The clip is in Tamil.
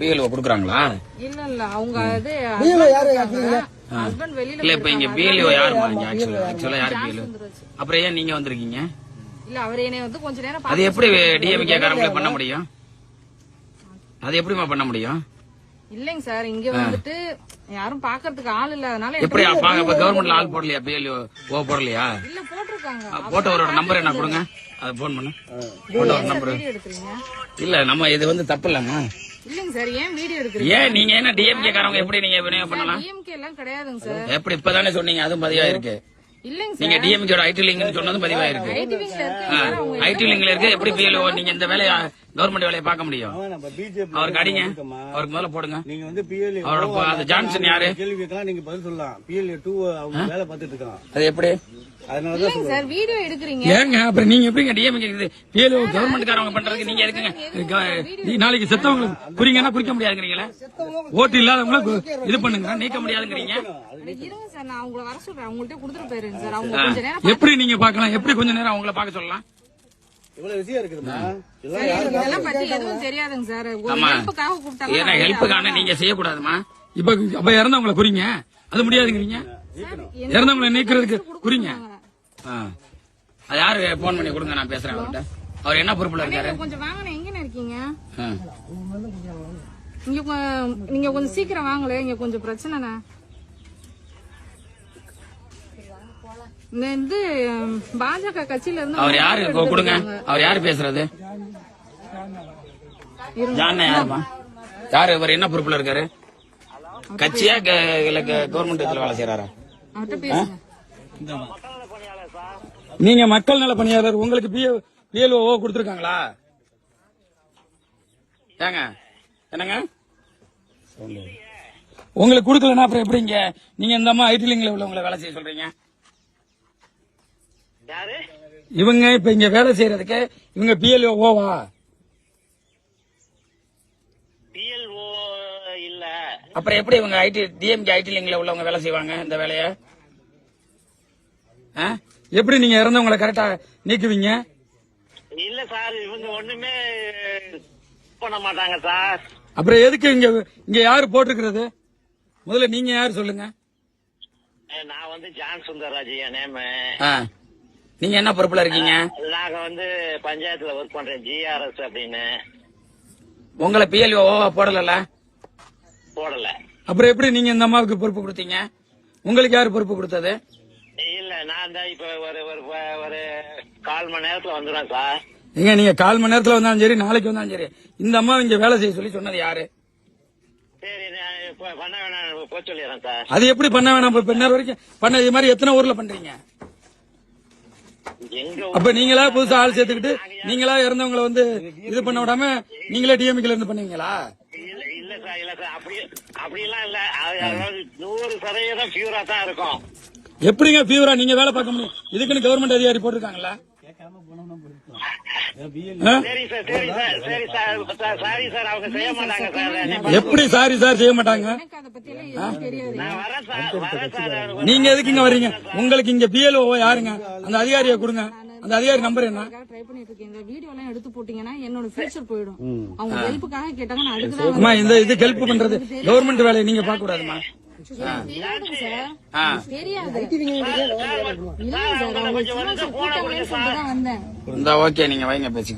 பிஎல்ஓ குடுக்குறாங்களா? இல்ல இல்ல அவங்க இது ஹஸ்பண்ட் வெளியில இல்ல இப்ப இங்க பிஎல்ஓ யாருமா இங்க ஆக்சுவலா ஆக்சுவலா யாரு பிஎல்ஓ வந்துருச்சு. அப்புறம் ஏன் நீங்க வந்திருக்கீங்க? இல்ல அவர் என்னை வந்து கொஞ்ச நேரம் அது எப்படி டிஎம்கே காரங்களை பண்ண முடியும்? அது எப்படிமா பண்ண முடியும்? இல்லைங்க சார் இங்க வந்துட்டு யாரும் பாக்குறதுக்கு ஆள் இல்லாதனால எப்படி கவர்மெண்ட்ல ஆள் போடலையா? பிஎல்ஓ ஓ போடலையா? இல்ல போட்டிருக்காங்க. போட்டவரோட நம்பர் என்ன கொடுங்க? அதை போன் பண்ணு. போட்டவர் நம்பர். இல்ல நம்ம இது வந்து தப்பு இல்லம்மா. இல்லைங்க சார்? ஏன் வீடியோ எடுக்கிறீங்க? ஏன் நீங்க என்ன டிஎம்கே காரங்க எப்படி நீங்க விநியோகம் பண்ணலாம்? டிஎம்கே எல்லாம் கிடையாதுங்க சார். எப்படி இப்பதானே சொன்னீங்க? அதுவும் பதிவாயிருக்கு இல்லைங்க நீங்க சார். டிஎம்கேட ஐடி லிங்க்னு சொன்னதும் பதிவாயிருக்கு இருக்கு. ஐடி லிங்க்ல இருக்கு. எப்படி பிஎல்ஓ நீங்க இந்த வேலையை கவர்மெண்ட் வேலையை பார்க்க முடியும். அவருக்கு அடிங்க. அவருக்கு முதல்ல போடுங்க. நீங்க வந்து பிஎல்ஏ அவரோட அந்த ஜான்சன் யாரு? கேள்விக்கெல்லாம் நீங்க பதில் சொல்லலாம். பிஎல்ஏ டூ அவங்க வேலை பார்த்துட்டு இருக்கான் அது எப்படி? அதனாலதான் இல்லைங்க சார் வீடியோ எடுக்கிறீங்க. ஏங்க அப்புறம் நீங்க எப்படிங்க டிஎம்கே பிஎல்ஓ கவர்மெண்ட்காரங்க பண்றதுக்கு நீங்க இருக்குங்க நாளைக்கு செத்தவங்க குறிங்கன்னா குறிக்க முடியாதுங்கிறீங்களா? ஓட்டு இல்லாதவங்கள கு- இது பண்ணுங்க. நீக்க முடியாதுங்கிறீங்க. எப்படி நீங்க பார்க்கலாம்? எப்படி கொஞ்ச நேரம் அவங்கள பார்க்க சொல்லலாம்? ஹெல்ப்புக்கான நீங்க செய்யக்கூடாதுமா. இப்ப அப்ப இறந்தவங்கள குறிங்க. அது முடியாதுங்கிறீங்க? இறந்தவங்களை நீக்கிறதுக்கு குறிங்க. ஆ. அது யாரு? போன் பண்ணி கொடுங்க நான் பேசுறேன் அவர்கிட்ட. அவர் என்ன பொறுப்புல இருக்காரு? கொஞ்சம் வாங்கண்ணே எங்கண்ணே இருக்கீங்க? நீங்க கொஞ்சம் சீக்கிரம் வாங்கல இங்க கொஞ்சம் பிரச்சனைண்ணே. இந்த பாஜக கட்சியில இருந்து அவர் யாரு? கொடுங்க. அவர் யாரு பேசுறது? யாரு? இவர் என்ன பொறுப்புல இருக்காரு? கட்சியா கவர்மெண்ட் இதுல வேலை செய்யறாரா நீங்க மக்கள் நல பணியாளர் உங்களுக்கு பிஎல்ஓ கொடுத்துருக்காங்களா? ஏங்க என்னங்க? உங்களுக்கு கொடுக்கலன்னா அப்புறம் எப்படிங்க நீங்க இந்த அம்மா ஐடி லிங்க்ல உள்ளவங்களை வேலை செய்ய சொல்றீங்க? இவங்க இப்ப இங்க வேலை செய்யறதுக்கு இவங்க பிஎல்ஓ ஓவா பிஎல்ஓ இல்ல. அப்புறம் எப்படி இவங்க ஐடி டிஎம்கே ஐடி லிங்க்ல உள்ளவங்க வேலை செய்வாங்க இந்த வேலைய? எப்படி நீங்க இறந்தவங்களை கரெக்டா நீக்குவீங்க? இல்ல சார் இவங்க ஒண்ணுமே பண்ண மாட்டாங்க சார். அப்புறம் எதுக்கு இங்க இங்க யாரு போட்டிருக்கிறது? முதல்ல நீங்க யாரு சொல்லுங்க. நான் வந்து ஜான் சுந்தரராஜ் என் நேமு. நீங்க என்ன பொறுப்புல இருக்கீங்க? நாங்க வந்து பஞ்சாயத்துல ஒர்க் பண்றேன். ஜிஆர்எஸ் அப்படின்னு. உங்களை பிஎல்ஓ போடல போடல. அப்புறம் எப்படி நீங்க இந்த அம்மாவுக்கு பொறுப்பு கொடுத்தீங்க? உங்களுக்கு யாரு பொறுப்பு கொடுத்தது? இல்ல நான் தான் இப்ப ஒரு ஒரு ஒரு கால் மணி நேரத்துல வந்துடுவேன் சார். ஏங்க நீங்க கால் மணி நேரத்துல வந்தாலும் சரி நாளைக்கு வந்தாலும் சரி இந்த அம்மா இங்க வேலை செய்ய சொல்லி சொன்னது யாரு? அது எப்படி பண்ண வேணாம் இப்ப வரைக்கும் பண்ண இது மாதிரி எத்தனை ஊர்ல பண்றீங்க? அப்ப நீங்களா புதுசா ஆள் சேர்த்துக்கிட்டு நீங்களா இறந்தவங்களை வந்து இது பண்ண விடாம நீங்களே டிஎம்கேல இருந்து பண்ணுவீங்களா? இல்ல இல்ல சார் இல்ல சார். அப்படி அப்படிலாம் இல்ல. நூறு சதவீதம் பியூரா தான் இருக்கும். எப்படிங்க பியூரா நீங்க வேலை பார்க்க முடியும்? இதுக்குன்னு கவர்மெண்ட் அதிகாரி போட்டிருக்காங்களா? எப்படி சாரி சார் செய்ய மாட்டாங்க? எனக்கு அதை பத்தி எல்லாம் எதுவும் தெரியாது. நான் வரேன் சார் வரேன் சார் நீங்க எதுக்கு இங்க வர்றீங்க உங்களுக்கு இங்க பிஎல்ஓ யாருங்க? அந்த அதிகாரியை கொடுங்க. அந்த அதிகாரி நம்பர் என்ன? ட்ரை பண்ணிட்டு இருக்கேன். இந்த வீடியோ எல்லாம் எடுத்து போட்டீங்கன்னா என்னோட ஃபியூச்சர் போயிடும். அவங்க ஹெல்ப்புக்காக கேட்டாங்க நான் அதுக்கு இந்த இது ஹெல்ப் பண்றது. கவர்மெண்ட் வேலையை நீங்க பார்க்க கூடாதுமா இந்த ஓகே நீங்க வைங்க பேசி